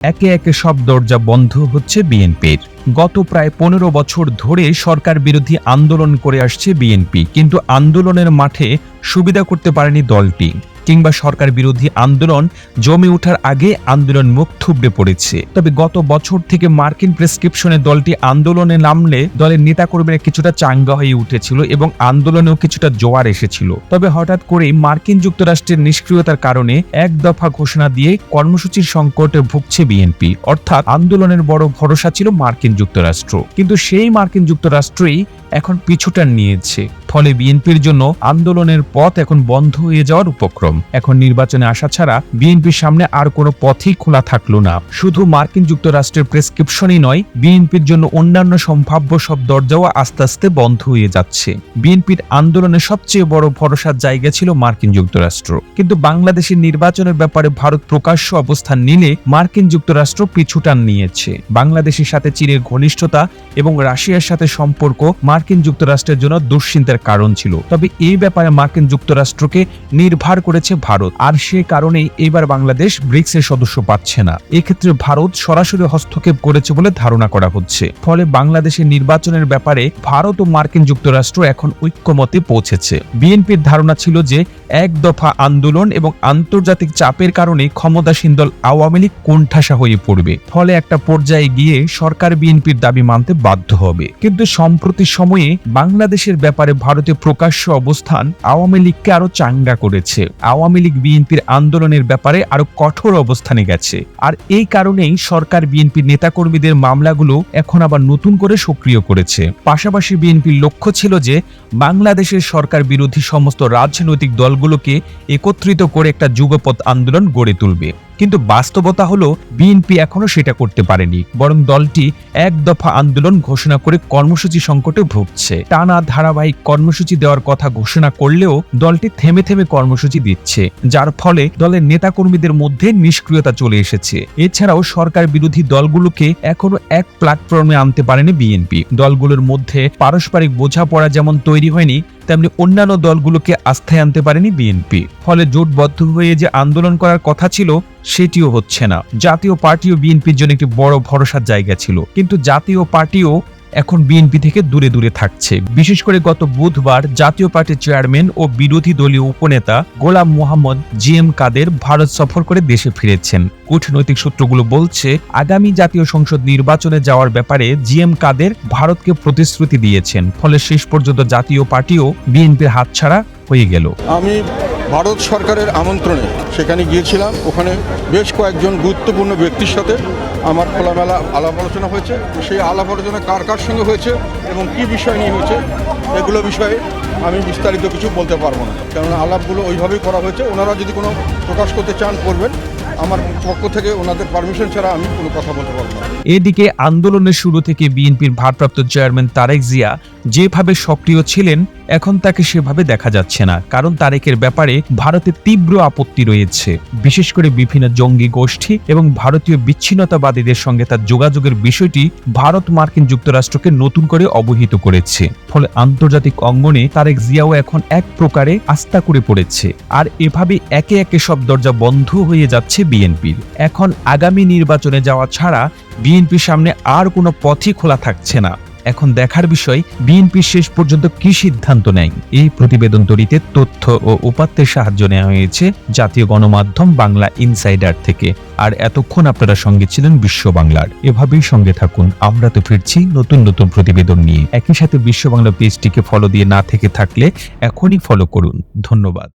একে একে সব দরজা বন্ধ হচ্ছে বিএনপির। গত প্রায় পনেরো বছর ধরে সরকার বিরোধী আন্দোলন করে আসছে বিএনপি, কিন্তু আন্দোলনের মাঠে সুবিধা করতে পারেনি দলটি। কিংবা সরকার বিরোধী আন্দোলন জমে ওঠার আগে আন্দোলন মুখ থুবড়ে পড়েছে। তবে গত বছর থেকে মার্কিন প্রেসক্রিপশনে দলটি আন্দোলনে নামলে দলের নেতাকর্মীরা কিছুটা চাঙ্গা হয়ে উঠেছিল এবং আন্দোলনেও কিছুটা জোয়ার এসেছিল। তবে হঠাৎ করেই মার্কিন যুক্তরাষ্ট্রের নিষ্ক্রিয়তার কারণে এক দফা ঘোষণা দিয়ে কর্মসূচির সংকটে ভুগছে বিএনপি। অর্থাৎ আন্দোলনের বড় ভরসা ছিল মার্কিন যুক্তরাষ্ট্র। কিন্তু সেই মার্কিন যুক্তরাষ্ট্রই এখন পিছুটান নিয়েছে। ফলে বিএনপির জন্য আন্দোলনের পথ এখন বন্ধ হয়ে যাওয়ার উপক্রম। এখন নির্বাচনে আসা ছাড়া বিএনপির সামনে আর কোনো পথই খোলা থাকল না। শুধু মার্কিন যুক্তরাষ্ট্রের প্রেসক্রিপশনই নয়, বিএনপির জন্য অন্যান্য সম্ভাব্য সব দরজাও আস্তে আস্তে বন্ধ হয়ে যাচ্ছে। বিএনপির আন্দোলনের সবচেয়ে বড় ভরসার জায়গা ছিল মার্কিন যুক্তরাষ্ট্র। কিন্তু বাংলাদেশের নির্বাচনের ব্যাপারে ভারত প্রকাশ্য অবস্থান নিলে মার্কিন যুক্তরাষ্ট্র পিছুটান নিয়েছে। বাংলাদেশের সাথে চীনের ঘনিষ্ঠতা এবং রাশিয়ার সাথে সম্পর্ক মার্কিন যুক্তরাষ্ট্রের জন্য দুশ্চিন্তার কারণ ছিল। তবে এই ব্যাপারে মার্কিন যুক্তরাষ্ট্রকে নির্ভর করেছে ভারত। আর সে কারণেই এবার বাংলাদেশ ব্রিক্সের সদস্য পাচ্ছে না। এক্ষেত্রে ভারত সরাসরি হস্তক্ষেপ করেছে বলে ধারণা করা হচ্ছে। ফলে বাংলাদেশের নির্বাচনের ব্যাপারে ভারত ও মার্কিন যুক্তরাষ্ট্র এখন ঐক্যমতে পৌঁছেছে। বিএনপির ধারণা ছিল যে এক দফা আন্দোলন এবং আন্তর্জাতিক চাপের কারণে ক্ষমতাসীন দল আওয়ামী লীগ কোণঠাসা হয়ে পড়বে। ফলে একটা পর্যায়ে গিয়ে সরকার বিএনপির দাবি মানতে বাধ্য হবে। কিন্তু সম্প্রতি সময়ে বাংলাদেশের ব্যাপারে ভারতীয় প্রকাশ্য অবস্থান আওয়ামী লীগকে আরও চাঙ্গা করেছে। আওয়ামী লীগ বিএনপির আন্দোলনের ব্যাপারে আরও কঠোর অবস্থানে গেছে। আর এই কারণেই সরকার বিএনপির নেতাকর্মীদের মামলাগুলো এখন আবার নতুন করে সক্রিয় করেছে। পাশাপাশি বিএনপির লক্ষ্য ছিল যে বাংলাদেশের সরকার বিরোধী সমস্ত রাজনৈতিক দলগুলোকে একত্রিত করে একটা যুগপৎ আন্দোলন গড়ে তুলবে। কিন্তু বাস্তবতা হলো বিএনপি এখনও সেটা করতে পারেনি। বরং দলটি এক দফা আন্দোলন ঘোষণা করে কর্মসূচি সংকটে ভুগছে। টানা ধারাবাহিক কর্মসূচি দেওয়ার কথা ঘোষণা করলেও দলটি থেমে থেমে কর্মসূচি দিচ্ছে। যার ফলে দলের নেতাকর্মীদের মধ্যে নিষ্ক্রিয়তা চলে এসেছে। এছাড়াও সরকার বিরোধী দলগুলোকে এখনও এক প্ল্যাটফর্মে আনতে পারেনি বিএনপি দলগুলোর মধ্যে পারস্পরিক বোঝাপড়া যেমন তৈরি হয়নি তেমনি অন্যান্য দলগুলোকে আস্থায় আনতে পারেনি বিএনপি। ফলে জোটবদ্ধ হয়ে যে আন্দোলন করার কথা ছিল, সেটিও হচ্ছে না। জাতীয় পার্টিও বিএনপির জন্য একটি বড় ভরসার জায়গা ছিল। কিন্তু জাতীয় পার্টিও এখন বিএনপি থেকে দূরে দূরে থাকছে। বিশেষ করে গত বুধবার জাতীয় পার্টির চেয়ারম্যান ও বিরোধী দলীয় উপনেতা গোলাম মোহাম্মদ জি এম কাদের ভারত সফর করে দেশে ফিরেছেন। কূটনৈতিক সূত্রগুলো বলছে, আগামী জাতীয় সংসদ নির্বাচনে যাওয়ার ব্যাপারে জি এম কাদের ভারতকে প্রতিশ্রুতি দিয়েছেন। ফলে শেষ পর্যন্ত জাতীয় পার্টিও বিএনপির হাতছাড়া হয়ে গেল। আমি ভারত সরকারের আমন্ত্রণে সেখানে গিয়েছিলাম। ওখানে বেশ কয়েকজন গুরুত্বপূর্ণ ব্যক্তির সাথে আমার খোলামেলা আলাপ আলোচনা হয়েছে। সেই আলাপ আলোচনা কার কার সঙ্গে হয়েছে এবং কি বিষয় নিয়ে হয়েছে, এগুলো বিষয়ে আমি বিস্তারিত কিছু বলতে পারব না। কেননা আলাপগুলো ওইভাবেই করা হয়েছে। ওনারা যদি কোনো প্রকাশ করতে চান, করবেন। আমার পক্ষ থেকে ওনাদের পারমিশন ছাড়া আমি কোনো কথা বলতে পারব না। এদিকে আন্দোলনের শুরু থেকে বিএনপির ভারপ্রাপ্ত চেয়ারম্যান তারেক জিয়া যেভাবে সক্রিয় ছিলেন, এখন তাকে সেভাবে দেখা যাচ্ছে না, কারণ তারেকের ব্যাপারে ভারতের তীব্র আপত্তি রয়েছে। বিশেষ করে বিভিন্ন জঙ্গি গোষ্ঠী এবং ভারতীয় বিচ্ছিন্নতাবাদীদের সঙ্গে তার যোগাযোগের বিষয়টি ভারত মার্কিন যুক্তরাষ্ট্রকে নতুন করে অবহিত করেছে। ফলে আন্তর্জাতিক অঙ্গনে তারেক জিয়াও এখন এক প্রকারে আস্থা করে পড়েছে। আর এভাবে একে একে সব দরজা বন্ধ হয়ে যাচ্ছে বিএনপির। এখন আগামী নির্বাচনে যাওয়া ছাড়া বিএনপির সামনে আর কোনো পথই খোলা থাকছে না। এখন দেখার বিষয় বিএনপি শেষ পর্যন্ত কি সিদ্ধান্ত নেয়? এই প্রতিবেদন তৈরিতে তথ্য ও উপাত্তের সাহায্য নেওয়া হয়েছে জাতীয় গণমাধ্যম বাংলা ইনসাইডার থেকে। আর এতক্ষণ আপনারা সঙ্গে ছিলেন বিশ্ব বাংলার। এভাবেই সঙ্গে থাকুন। আমরা তো ফিরছি নতুন নতুন প্রতিবেদন নিয়ে। একই সাথে বিশ্ব বাংলা পেজটিকে ফলো দিয়ে না থেকে থাকলে এখনই ফলো করুন। ধন্যবাদ।